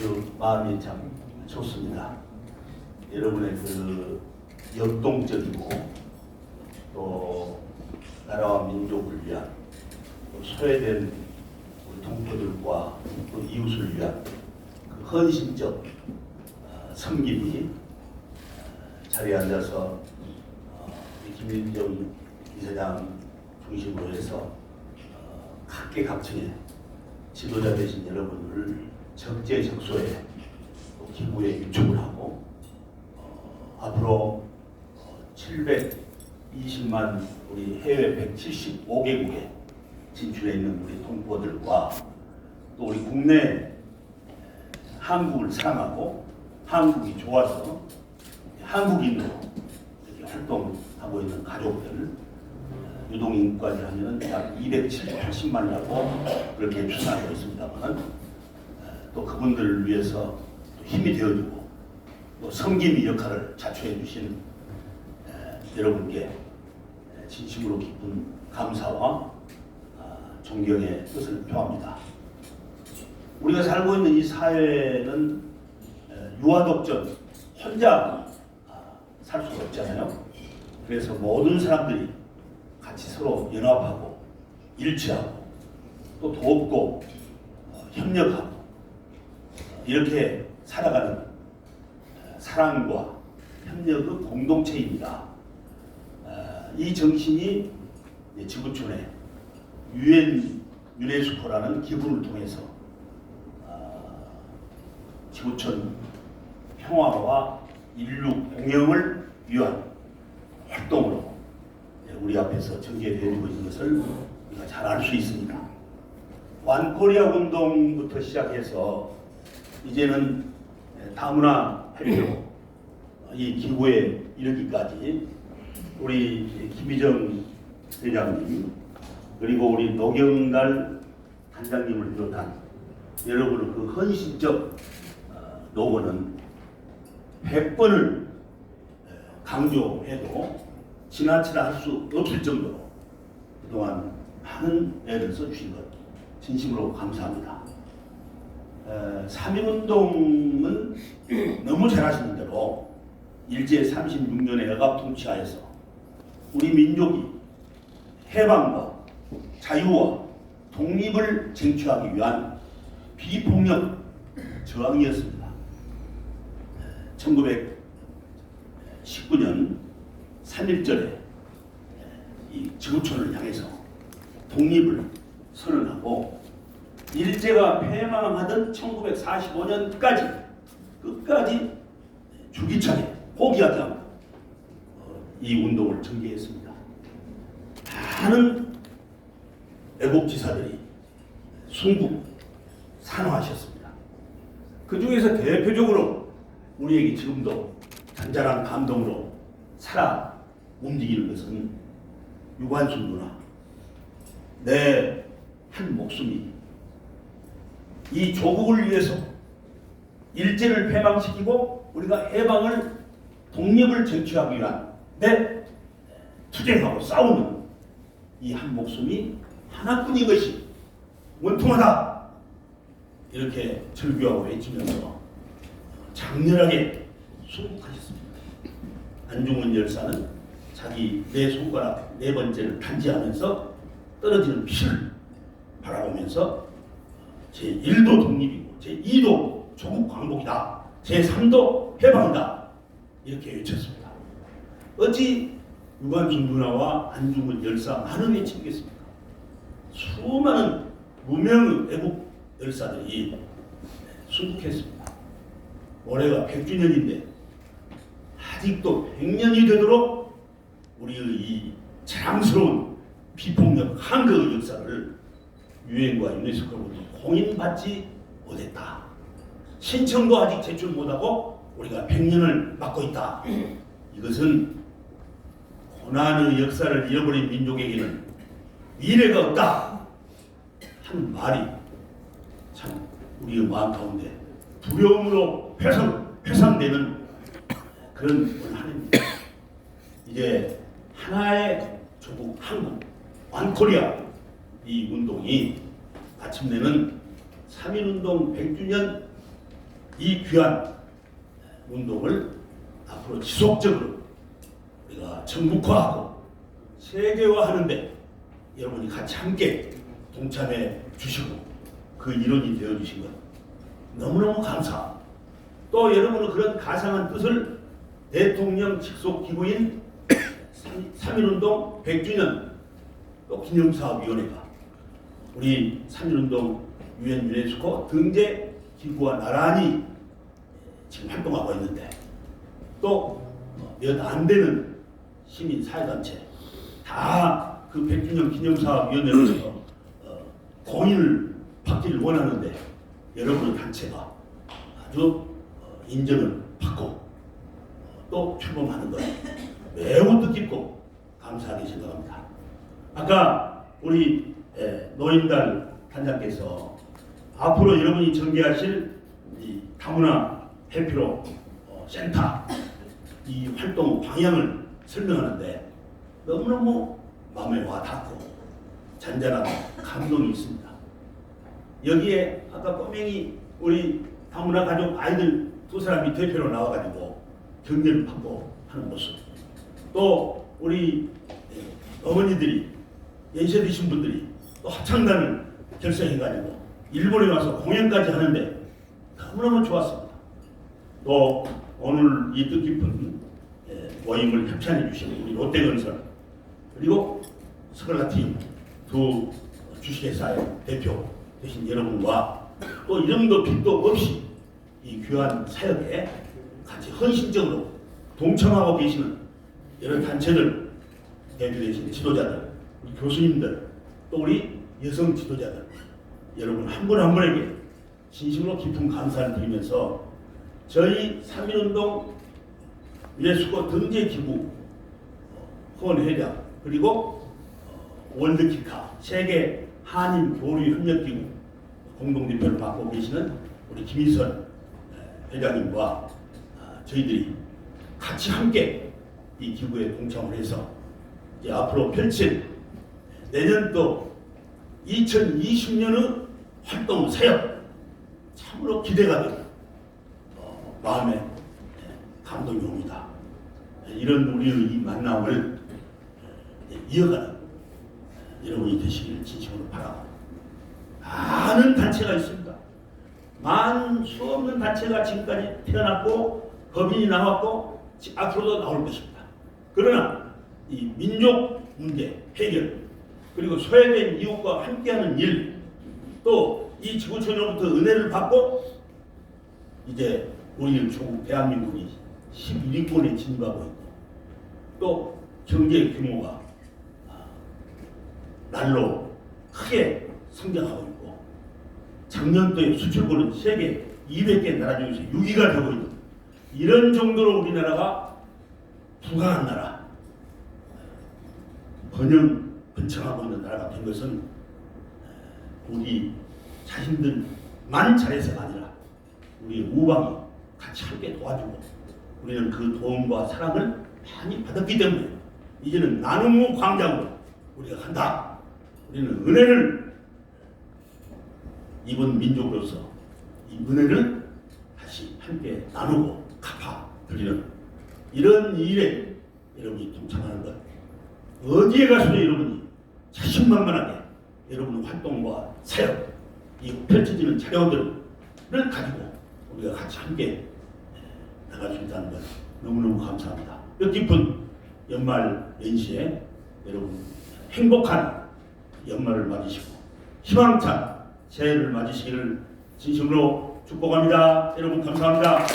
아, 아주 마음이 참 좋습니다. 여러분의 그 역동적이고 또 나라와 민족을 위한 또 소외된 우리 동포들과 또 이웃을 위한 그 헌신적 어, 섬김이 어, 자리에 앉아서 어, 김민정 이사장 중심으로 해서 어, 각계각층의 지도자 되신 여러분을 적재적소에 또 기부에 유축을 하고 어, 앞으로 어, 720만 우리 해외 175개국에 진출해 있는 우리 동포들과 또 우리 국내 한국을 사랑하고 한국이 좋아서 한국인으로 이렇게 활동하고 있는 가족들 유동인까지 하면 약 270만이라고 그렇게 추산하고 있습니다만 또 그분들을 위해서 또 힘이 되어주고 또 섬김의 역할을 자초해 주신 에, 여러분께 에, 진심으로 깊은 감사와 아, 존경의 뜻을 표합니다. 우리가 살고 있는 이 사회는 에, 유아독전 혼자 아, 살 수가 없잖아요. 그래서 모든 사람들이 같이 서로 연합하고 일치하고 또 돕고 어, 협력하고 어, 이렇게 살아가는 어, 사랑과 협력의 공동체입니다. 어, 이 정신이 이제 지구촌의 유엔 유네스코라는 기구를 통해서 어, 지구촌 평화와 인류 공영을 위한 활동으로 예, 우리 앞에서 전개되어지고 있는 것을 우리가 잘 알 수 있습니다. 완코리아 운동부터 시작해서 이제는 예, 다문화 발표 이 기구에 이르기까지 우리 김희정 회장님 그리고 우리 노경달 단장님을 비롯한 여러분의 그 헌신적 어, 노고는 100번을 강조해도 지나치다 할 수 없을 정도로 그동안 많은 애를 써주신 것 진심으로 감사합니다. 에, 3.1운동은 너무 잘 아시는 대로 일제 36년의 억압 통치하에서 우리 민족이 해방과 자유와 독립을 쟁취하기 위한 비폭력 저항이었습니다. 1919년 3.1절에 이 지구촌을 향해서 독립을 선언하고 일제가 패망하던 1945년까지 끝까지 주기차게 포기하지 않고 어, 이 운동을 전개했습니다. 많은 애국지사들이 순국 산화하셨습니다. 그 중에서 대표적으로 우리에게 지금도 잔잔한 감동으로 살아 움직이는 것은 유관순 누나 내 한 목숨이 이 조국을 위해서 일제를 패망시키고 우리가 해방을 독립을 쟁취하기 위한 내 투쟁하고 싸우는 이 한 목숨이 하나뿐인 것이 원통하다 이렇게 절규하고 외치면서 장렬하게 순국하셨습니다. 안중근 열사는 자기 네 손가락 네 번째를 단지하면서 떨어지는 피를 바라보면서 제 1도 독립이고 제 2도 조국 광복이다. 제 3도 해방이다. 이렇게 외쳤습니다. 어찌 유관순 누나와 안중근 열사 많은 외치겠습니까? 수많은 무명 애국 열사들이 순국했습니다. 올해가 100주년인데 아직도 100년이 되도록 우리의 이 자랑스러운 비폭력 한국의 역사를 유엔과 유네스코로부터 공인받지 못했다. 신청도 아직 제출 못하고 우리가 100년을 맞고 있다. 이것은 고난의 역사를 잃어버린 민족에게는 미래가 없다. 한 말이 참 우리의 마음 가운데 두려움으로 회상, 회상되는 그런 오늘 하루입니다. 이제 하나의 조국 한국 완코리아 이 운동이 마침내는 3.1운동 100주년 이 귀한 운동을 앞으로 지속적으로 우리가 전국화하고 세계화하는데 여러분이 같이 함께 동참해 주시고 그 일원이 되어 주신 것 너무너무 감사. 또 여러분은 그런 가상한 뜻을 대통령 직속 기구인 3.1운동 100주년 또 기념사업위원회가 우리 3.1운동 유엔 유네스코 등재 기구와 나란히 지금 활동하고 있는데 또몇 안 되는 시민 사회단체 다 그 100주년 기념사업위원회로서 어, 공인을 받기를 원하는데 여러분의 단체가 아주 어, 인정을 받고 어, 또 출범하는 것 매우 뜻깊고 감사하게 생각합니다. 아까 우리 에, 노인단 단장께서 앞으로 여러분이 전개하실 이 다문화 해피로 어, 센터 이 활동 방향을 설명하는데 너무너무 마음에 와닿고 잔잔하고 감동이 있습니다. 여기에 아까 꼬맹이 우리 다문화 가족 아이들 두 사람이 대표로 나와가지고 격려를 받고 하는 모습 또 우리 예, 어머니들이 연세 드신 분들이 또 합창단을 결성해가지고 일본에 와서 공연까지 하는데 너무너무 좋았습니다. 또 오늘 이 뜻깊은 예, 모임을 협찬해 주신 우리 롯데건설 그리고 스컬라팀 두 주식회사의 대표 되신 여러분과 또 이름도 빛도 없이 이 귀한 사역에 같이 헌신적으로 동참하고 계시는 여러 단체들 대표되신 지도자들, 교수님들, 또 우리 여성 지도자들 여러분 한 분 한 분에게 진심으로 깊은 감사를 드리면서 저희 3.1운동 유네스코 등재기구 후원회장 그리고 어, 월드키카 세계 한인 교류 협력기구 공동대표를 맡고 계시는 우리 김희선 에, 회장님과 아, 저희들이 같이 함께 이 기구에 동참을 해서 앞으로 펼칠 내년도 2020년의 활동 사역 참으로 기대가 되고 어, 마음에 예, 감동이 옵니다. 이런 우리의 이 만남을 예, 이어가는 예, 여러분이 되시기를 진심으로 바라고 많은 단체가 있습니다. 많은 수없는 단체가 지금까지 태어났고 법인이 나왔고 지- 앞으로도 나올 것입니다. 그러나 이 민족 문제 해결 그리고 소외된 이웃과 함께하는 일 또 이 지구촌으로부터 은혜를 받고 이제 우리 조국 대한민국이 11위권에 진입하고 있고 또 경제 규모가 아, 날로 크게 성장하고 있고 작년도에 수출고는 세계 200개 나라 중에서 6위가 되고 있는 이런 정도로 우리나라가 부강한 나라 번영 번창하고 있는 나라가 된 것은 우리 자신들만 잘해서가 아니라 우리 우방이 같이 함께 도와주고 우리는 그 도움과 사랑을 많이 받았기 때문에 이제는 나눔의 광장으로 우리가 간다. 우리는 은혜를 입은 민족으로서 이 은혜를 다시 함께 나누고 갚아 드리는 이런 일에 여러분이 동참하는 것 어디에 가서도 여러분이 자신만만하게 여러분의 활동과 사역 이 펼쳐지는 자료들을 가지고 우리가 같이 함께 나갈 수 있다는 것 너무너무 감사합니다. 뜻깊은 연말 연시에 여러분 행복한 연말을 맞으시고 희망찬 새해를 맞으시기를 진심으로 축복합니다. 여러분 감사합니다.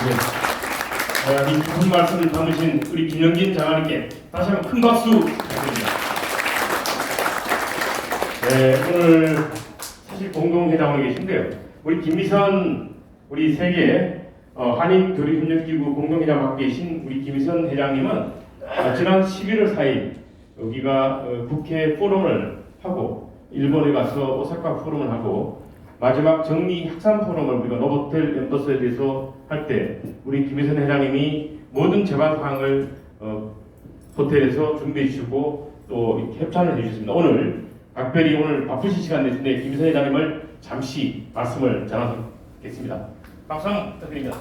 네. 어, 이 깊은 말씀을 담으신 우리 김영진 장관님께 다시 한번 큰 박수 부탁드립니다. 네, 오늘 사실 공동회장으로 계신데요. 우리 김미선 우리 세계 어, 한인 교류협력기구 공동회장 맡고 계신 우리 김미선 회장님은 어, 지난 11월 4일 여기가 어, 국회 포럼을 하고 일본에 가서 오사카 포럼을 하고 마지막 정리 확산 포럼을 우리가 노보텔 엠버스에 대해서 할 때 우리 김희선 회장님이 모든 제반 사항을 어, 호텔에서 준비해 주시고 또 협찬을 해주셨습니다. 오늘 각별히 오늘 바쁘신 시간 내신데 김선 회장님을 잠시 말씀을 전하겠습니다. 박수 부탁드립니다.